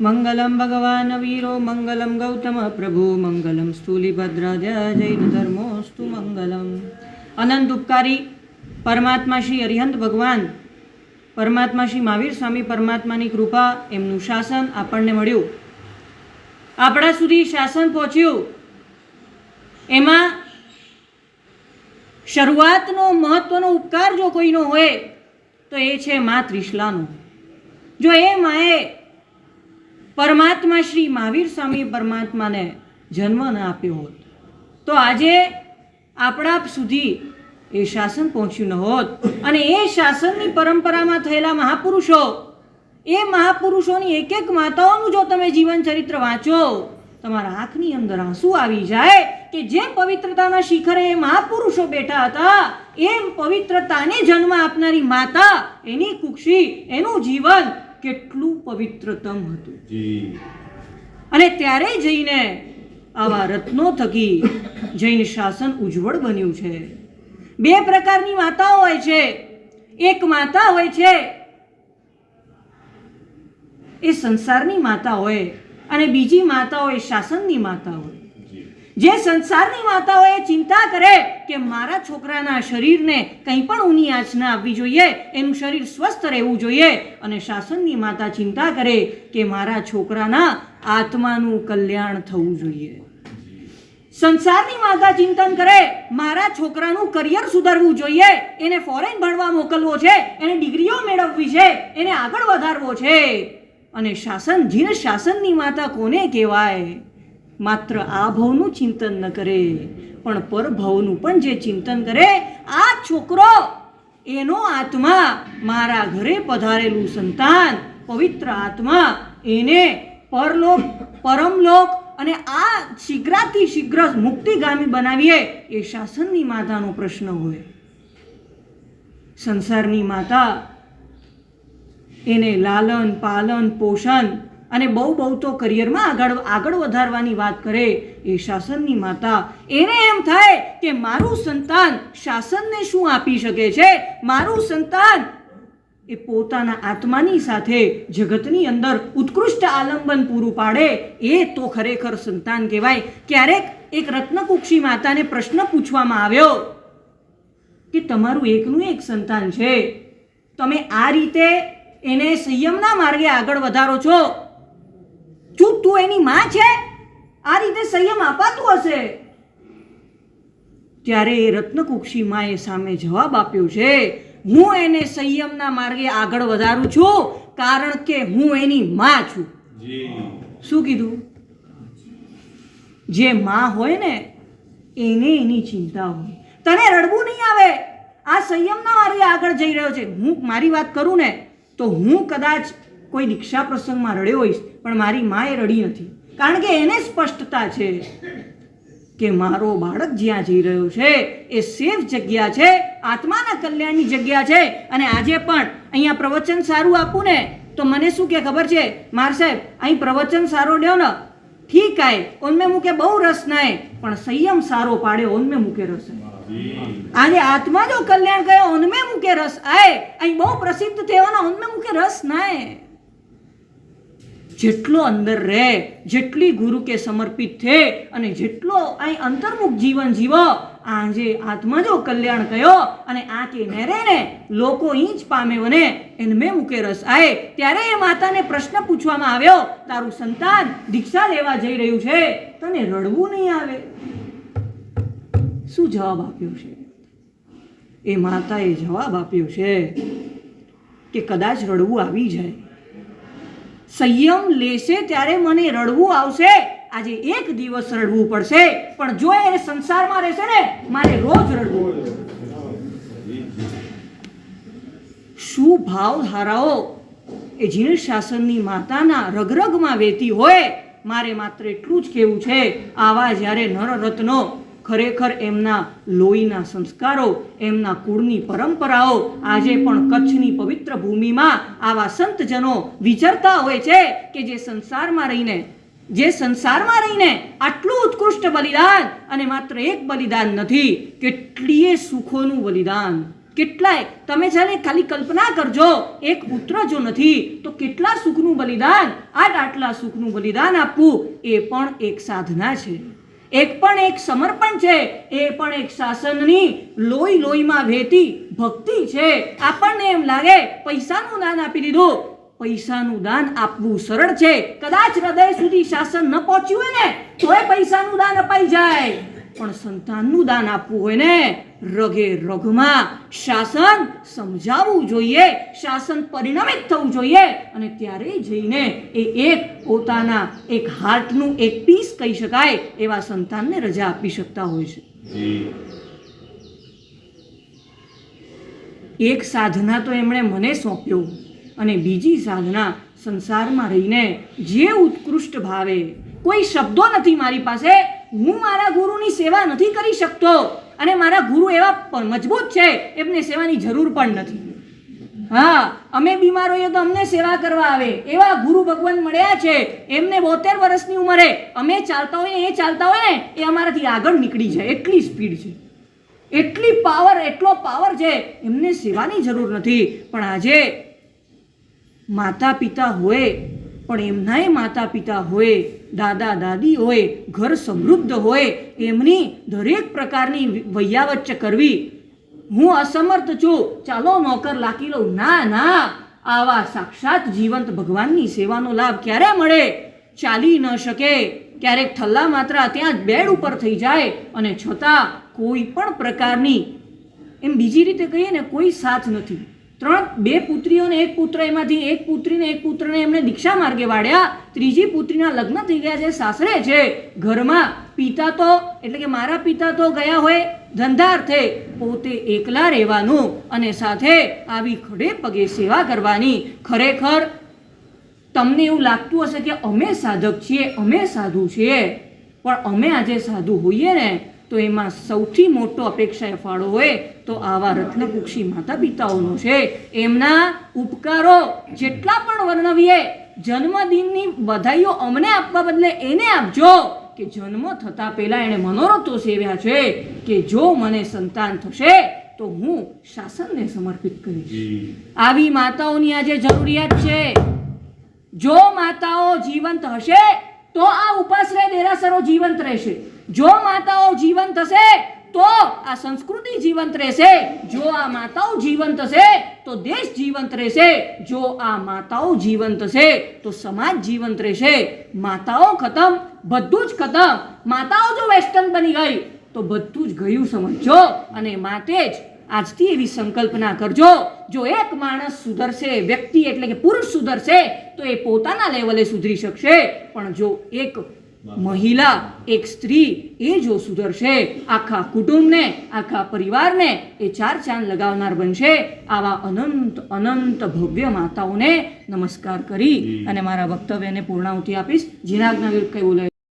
મંગલમ ભગવાન વીરો મંગલમ ગૌતમ પ્રભુ મંગલમ સ્થૂલિભદ્રાજય જૈન ધર્મોસ્તુ મંગલમ અનંત ઉપકારી પરમાત્મા શ્રી અરિહંત ભગવાન પરમાત્મા શ્રી મહાવીર સ્વામી પરમાત્માની કૃપા, એમનું શાસન આપણને મળ્યું. આપણા સુધી શાસન પહોંચ્યું. એમાં શરૂઆતનો મહત્વનો ઉપકાર જો કોઈનો હોય, તો એ છે મા ત્રિશલાનો. જો એ માએ પરમાત્મા શ્રી મહાવીર સ્વામી પરમાત્માને જન્મ ન આપ્યો હોત, તો આજે આપણા સુધી એ શાસન પહોંચ્યું ન હોત. અને એ શાસનની પરંપરામાં થયેલા મહાપુરુષો, એ મહાપુરુષોની એક એક માતાઓનું જો તમે જીવન ચરિત્ર વાંચો, તમારા આંખની અંદર આંસુ આવી જાય કે જે પવિત્રતાના શિખરે એ મહાપુરુષો બેઠા હતા એ પવિત્રતાને જન્મ આપનારી માતા, એની કુક્ષી, એનું જીવન કેટલું પવિત્રતમ હતું. અને ત્યારે જઈને આવા રત્નો થકી જૈન શાસન ઉજ્જવળ બન્યું છે. બે પ્રકારની માતાઓ હોય છે. એક માતા હોય છે. એ સંસારની માતા હોય અને બીજી માતા હોય શાસનની માતા હોય. જી સંસારની માતાઓએ ચિંતા કરે કે મારા છોકરાના શરીરને કંઈ પણ ઊની આંચ ના આવવી જોઈએ, એનું શરીર સ્વસ્થ રહેવું જોઈએ અને શાસનની માતા ચિંતા કરે કે મારા છોકરાના આત્માનું કલ્યાણ થવું જોઈએ. સંસારની માતા ચિંતન કરે, મારા છોકરાનું કરિયર સુધારવું જોઈએ, એને ફોરેન ભણવા મોકલવો છે, એને ડિગ્રીઓ મેળવવી છે, એને આગળ વધારવો છે. અને શાસન, જીન શાસનની માતા કોને કહેવાય? માત્ર આ ભવનું ચિંતન ન કરે, પણ પરભવનું પણ જે ચિંતન કરે, આ છોકરો, એનો આત્મા મારા ઘરે પધારેલું સંતાન, પવિત્ર આત્મા, એને પરલોક, પરમલોક અને આ શીઘ્રાથી શીઘ્ર મુક્તિગામી બનાવીએ એ શાસનની માતાનો પ્રશ્ન હોય. સંસારની માતા એને લાલન, પાલન, પોષણ અને બહુ બહુ તો કરિયરમાં આગળ આગળ વધારવાની વાત કરે એ શાસનની માતા. એને એમ થાય કે મારું સંતાન શાસનને શું આપી શકે છે? મારું સંતાન એ પોતાના આત્માની સાથે જગતની અંદર ઉત્કૃષ્ટ આલંબન પૂરું પાડે એ તો ખરેખર સંતાન કહેવાય. ક્યારેક એક રત્નકુક્ષી માતાને પ્રશ્ન પૂછવામાં આવ્યો કે તમારું એકનું એક સંતાન છે. તમે આ રીતે એને સંયમના માર્ગે આગળ વધારો છો. શું તું એની માં છે આ રીતે સંયમ આપાતું હશે. ત્યારે એ રત્નકુક્ષી માએ સામે જવાબ આપ્યો છે હું એને સંયમના માર્ગે આગળ વધારું છું કારણ કે હું એની માં છું. શું કીધું? જે માં હોય ને એને એની ચિંતા હોય. તને રડવું નહીં આવે. આ સંયમના માર્ગે આગળ જઈ રહ્યો છે. હું મારી વાત કરું ને તો હું કદાચ કોઈ દીક્ષા પ્રસંગમાં રડ્યો હોઈશ, પણ મારી માએ રડી નથી. કારણ કે એને સ્પષ્ટતા છે કે મારો બાળક જ્યાં જઈ રહ્યો છે, એ સેફ જગ્યા છે, આત્માના કલ્યાણની જગ્યા છે. અને આજે પણ અહીંયા પ્રવચન સારું આપું ને, તો મને શું કે ખબર છે? માર સાહેબ, અહીં પ્રવચન સારો લ્યો ને. ઠીક આય, ઓનમે મૂકે બહુ રસ નાય પણ સંયમ સારો પાડ્યો ઓનમે મૂકે રસ આજે આત્મા જો કલ્યાણ કયો ઓનમે મૂકે રસ આય. અહીં બહુ પ્રસિદ્ધ થવાના ઓનમે મૂકે રસ નાય જેટલો અંદર રહે, જેટલી ગુરુ કે સમર્પિત થે અને જેટલો અહીં અંતર્મુખ જીવન જીવો, આજે આત્મા જો કલ્યાણ કયો અને આ કે નેરે ને લોકો અહીં જ પામે વને, એને મેં મૂકે રસ આય. ત્યારે એ માતાને પ્રશ્ન પૂછવામાં આવ્યો, તારું સંતાન દીક્ષા લેવા જઈ રહ્યું છે, તને રડવું નહીં આવે. શું જવાબ આપ્યો છે? એ માતાએ જવાબ આપ્યો છે કે કદાચ રડવું આવી જાય. સંયમ લેશે ત્યારે મને રડવું આવશે. આજે એક દિવસ રડવું પડશે. પણ જો એ સંસારમાં રહેશે ને, મારે રોજ રડવું શું ભાવ ધારાઓ એ જીણ શાસનની માતાના રગરગમાં વેતી હોય? મારે માત્ર એટલું જ કહેવું છે. આવા જ્યારે નરરત્નો ખરેખર એમના લોહીના સંસ્કારો, એમના કુળની પરંપરાઓ, આજે પણ કચ્છની પવિત્ર ભૂમિમાં આવા સંતજનો વિચરતા હોય છે કે જે સંસારમાં રહીને, જે સંસારમાં રહીને આટલું ઉત્કૃષ્ટ બલિદાન અને માત્ર એક બલિદાન નથી, કેટલીય સુખોનું બલિદાન. કેટલાય, તમે જ્યારે ખાલી કલ્પના કરજો, એક પુત્ર જો નથી, તો કેટલા સુખનું બલિદાન? આટ આટલા સુખનું બલિદાન આપવું એ પણ એક સાધના છે. એક પણ એક સમર્પણ છે, એ પણ એક શાસનની લોહી લોહીમાં વહેતી ભક્તિ છે. આપણને એમ લાગે, પૈસાનું દાન આપી દીધું. પૈસાનું દાન આપવું સરળ છે. કદાચ હૃદય સુધી શાસન ન પહોંચ્યું હોય ને, તોય પૈસાનું દાન અપાઈ જાય. પણ સંતાનનું દાન આપવું હોય ને રગે રગમાં શાસન સમજાવવું જોઈએ શાસન પરિણમિત થવું જોઈએ અને ત્યારે જઈને એ એક પોતાના એક હાર્ટનું એક પીસ કહી શકાય એવા સંતાનને રજા આપી શકતા હોય છે. એક સાધના તો એમણે મને સોંપ્યો અને બીજી સાધના સંસારમાં રહીને જે ઉત્કૃષ્ટ ભાવે કોઈ શબ્દો નથી મારી પાસે હું મારા ગુરુની સેવા નથી કરી શકતો અને મારા ગુરુ એવા પણ મજબૂત છે, એમને સેવાની જરૂર પણ નથી. હા, અમે બીમાર હોઈએ તો અમને સેવા કરવા આવે. એવા ગુરુ ભગવાન મળ્યા છે, એમને બોતેર વર્ષની ઉંમરે અમે ચાલતા હોઈએ, એ ચાલતા હોય ને એ અમારાથી આગળ નીકળી જાય. એટલી સ્પીડ છે. એટલી પાવર, એટલો પાવર છે, એમને સેવાની જરૂર નથી. પણ આજે માતા પિતા હોય પણ એમનાય માતા પિતા હોય, દાદા, દાદી હોય, ઘર સમૃદ્ધ હોય, એમની દરેક પ્રકારની વૈયાવચ્ચ કરવી. હું અસમર્થ છું. ચાલો નોકર લાકી લઉં. ના ના. આવા સાક્ષાત જીવંત ભગવાનની સેવાનો લાભ ક્યારે મળે? ચાલી ન શકે. ક્યારેક થલ્લા માત્રા ત્યાં જ બેડ ઉપર થઈ જાય અને છતાં કોઈ પણ પ્રકારની, એમ બીજી રીતે કહીએ ને, કોઈ સાથ નથી. ત્રણ, બે પુત્રીઓને એક પુત્ર, એમાંથી એક પુત્રીને એક પુત્રને એમણે દીક્ષા માર્ગે વાળ્યા. ત્રીજી પુત્રીના લગ્ન થઈ ગયા છે, સાસરે છે. ઘરમાં પિતા તો, એટલે કે મારા પિતા તો ગયા હોય, ધંધાર્થે પોતે એકલા રહેવાનું અને સાથે આવી ખડે પગે સેવા કરવાની. ખરેખર તમને એવું લાગતું હશે કે અમે સાધક છીએ, અમે સાધુ છીએ. પણ અમે આજે સાધુ હોઈએ ને તો એમાં સૌથી મોટો અપેક્ષા ફાળો હોય તો આવા રત્નકુક્ષી માતા પિતાઓનો છે. એમના ઉપકારો જેટલા પણ વર્ણવીએ જન્મદિનની બધાઈઓ અમને આપવા બદલે એને આપજો. કે જન્મ થતાં પહેલાં એણે મનોરથો સેવ્યા છે કે જો મને સંતાન થશે તો હું શાસનને સમર્પિત કરીશ. આવી માતાઓની આજે જરૂરિયાત છે. જો માતાઓ જીવંત હશે તો આ ઉપાશ્રય દેરાસરો જીવંત રહેશે. જો માતાઓ જીવંત હશે, તો આ સંસ્કૃતિ જીવંત રહેશે. જો આ માતાઓ જીવંત હશે, તો દેશ જીવંત રહેશે. જો આ માતાઓ જીવંત હશે, તો સમાજ જીવંત રહેશે. માતાઓ ખતમ, બધું જ ખતમ. માતાઓ જો વેસ્ટર્ન બની ગઈ, તો બધું જ ગયું સમજો. અને માટે જ આજથી એવી સંકલ્પના કરજો જો એક માણસ સુધરશે વ્યક્તિ એટલે કે પુરુષ સુધરશે તો એ પોતાના લેવલે સુધરી શકશે. પણ જો એક મહિલા એક સ્ત્રી એ જો સુધરશે આખા કુટુંબને આખા પરિવારને એ ચાર ચાંદ લગાવનાર બનશે આવા અનંત અનંત ભવ્ય માતાઓને નમસ્કાર કરી અને મારા વક્તવ્યને પૂર્ણાહુતિ આપીશ. જીનાજ્ઞા વિરુદ્ધ કઈ બોલાય